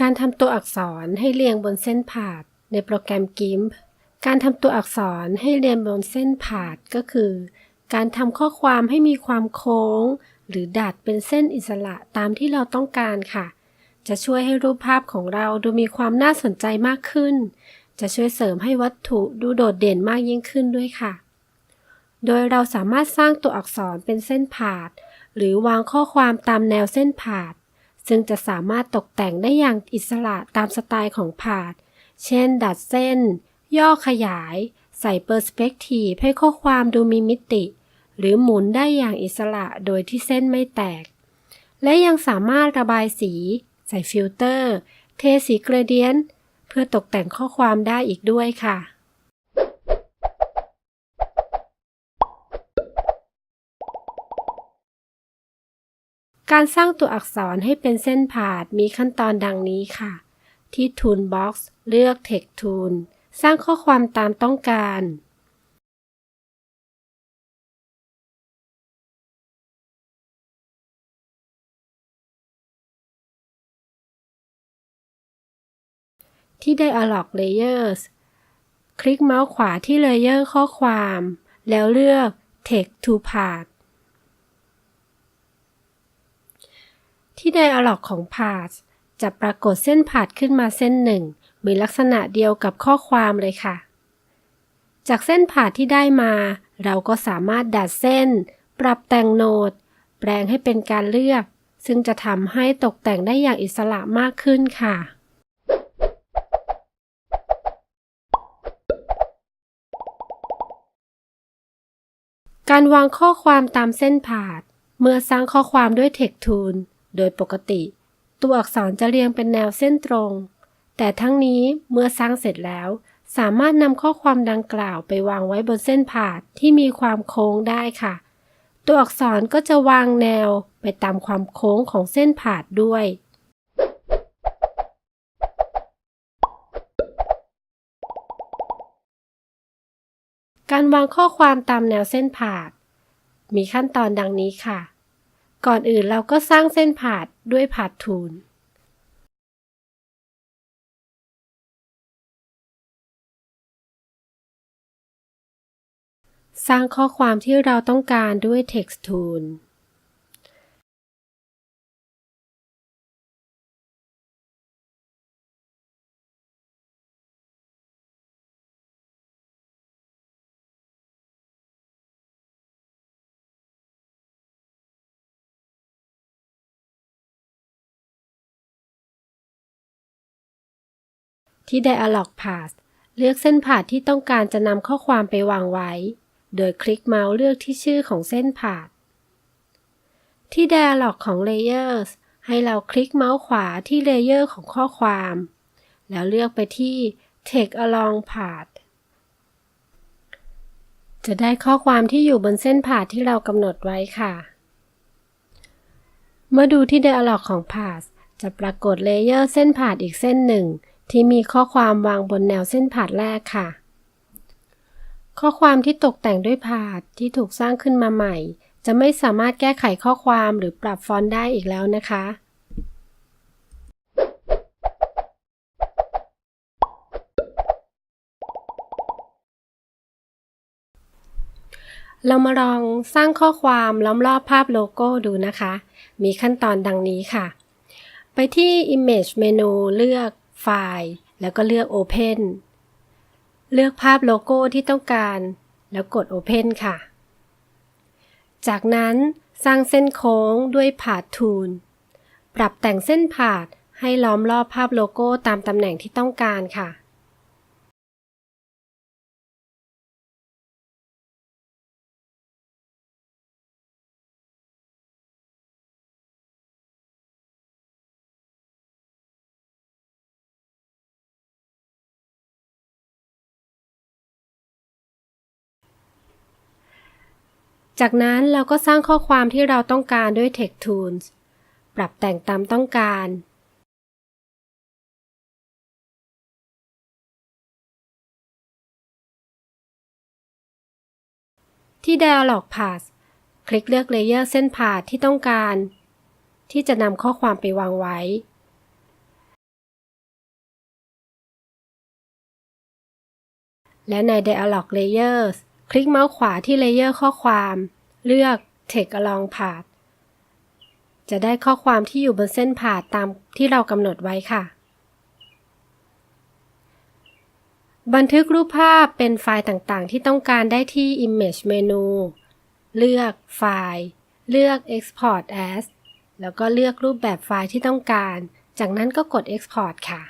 การทำตัวอักษรให้เรียงบนเส้นผ่าดในโปรแกรม GIMP การทำตัวอักษรให้เรียงบนเส้นผ่าดก็คือ การทำข้อความให้มีความโค้ง หรือดัดเป็นเส้นอิสระตามที่เราต้องการค่ะ จะช่วยให้รูปภาพของเราดูมีความน่าสนใจมากขึ้น จะช่วยเสริมให้วัตถุดูโดดเด่นมากยิ่งขึ้นด้วยค่ะ โดยเราสามารถสร้างตัวอักษรเป็นเส้นผ่าดหรือวางข้อความตามแนวเส้นผ่าด ซึ่งจะสามารถตกแต่งได้อย่างอิสระตามสไตล์ของผาด เช่น ดัดเส้น ย่อขยาย ใส่เปอร์สเปกทีฟให้ข้อความดูมีมิติ หรือหมุนได้อย่างอิสระโดยที่เส้นไม่แตก และยังสามารถระบายสี ใส่ฟิลเตอร์ เทสีเกรเดียนเพื่อตกแต่งข้อความได้อีกด้วยค่ะ การสร้างตัวอักษรให้เป็นเส้นผ่าดมีขั้นตอนดังนี้ค่ะ ที่ Toolbox เลือก Text Tool สร้างข้อความตามต้องการ ที่ Dialog Layers คลิกเมาส์ขวาที่ Layer ข้อความ แล้วเลือก Text to Path ที่ Dialog ของ Path จะปรากฏเส้นผ่าดขึ้นมาเส้นหนึ่ง มีลักษณะเดียวกับข้อความเลยค่ะ จากเส้นผ่าที่ได้มา เราก็สามารถดัดเส้น ปรับแต่งโนด แปลงให้เป็นการเลือก ซึ่งจะทำให้ตกแต่งได้อย่างอิสระมากขึ้นค่ะการวางข้อความตามเส้นผ่าด เมื่อสร้างข้อความด้วย Text Tool โดยปกติ ตัวอักษรจะเรียงเป็นแนวเส้นตรง แต่ทั้งนี้เมื่อสร้างเสร็จแล้ว สามารถนำข้อความดังกล่าวไปวางไว้บนเส้นผ่าที่มีความโค้งได้ค่ะ ตัวอักษรก็จะวางแนวไปตามความโค้งของเส้นผ่าด้วยการวางข้อความตามแนวเส้นผ่ามีขั้นตอนดังนี้ค่ะ ก่อนอื่นเราก็สร้างเส้นผ่าดด้วยผ่าดทูลสร้างข้อความที่เราต้องการด้วย Text Tool ที่ Dialog Path เลือกเส้นผ่าที่ต้องการจะนำข้อความไปวางไว้ โดยคลิกเมาส์เลือกที่ชื่อของเส้นผ่าที่ Dialog ของ Layers ให้เราคลิกเมาส์ขวาที่ Layer ของข้อความ แล้วเลือกไปที่ Text Along Path จะได้ข้อความที่อยู่บนเส้นผ่าที่เรากำหนดไว้ค่ะ เมื่อดูที่ Dialog ของ Path จะปรากฏเลเยอร์เส้นผ่าดอีกเส้นหนึ่ง ที่มีข้อความวางบนแนวเส้นผ่าดแรกค่ะ ข้อความที่ตกแต่งด้วยผ่าดที่ถูกสร้างขึ้นมาใหม่ จะไม่สามารถแก้ไขข้อความหรือปรับฟอนต์ได้อีกแล้วนะคะเรามาลองสร้างข้อความล้อมรอบภาพโลโก้ดูนะคะ มีขั้นตอนดังนี้ค่ะ ไปที่ Image เมนูเลือก ไฟล์ แล้วก็เลือก Open เลือกภาพโลโก้ที่ต้องการ แล้วกด Open ค่ะ จากนั้นสร้างเส้นโค้งด้วยผาดทูล ปรับแต่งเส้นผาดให้ล้อมรอบภาพโลโก้ตามตำแหน่งที่ต้องการค่ะ จากนั้นเราก็สร้างข้อความที่เราต้องการด้วย Text Tools ปรับแต่งตามต้องการ ที่ Dialog Path คลิกเลือกเลเยอร์เส้นผ่าที่ต้องการ ที่จะนำข้อความไปวางไว้และใน Dialog Layers คลิกเมาส์ขวาที่ Layer ข้อความ เลือก Text Along Path จะได้ข้อความที่อยู่บนเส้นผ่าตามที่เรากำหนดไว้ค่ะ บันทึกรูปภาพเป็นไฟล์ต่างๆ ที่ต้องการได้ที่ Image Menu เลือกไฟล์ เลือก Export as แล้วก็เลือกรูปแบบไฟล์ที่ต้องการ จากนั้นก็กด Export ค่ะ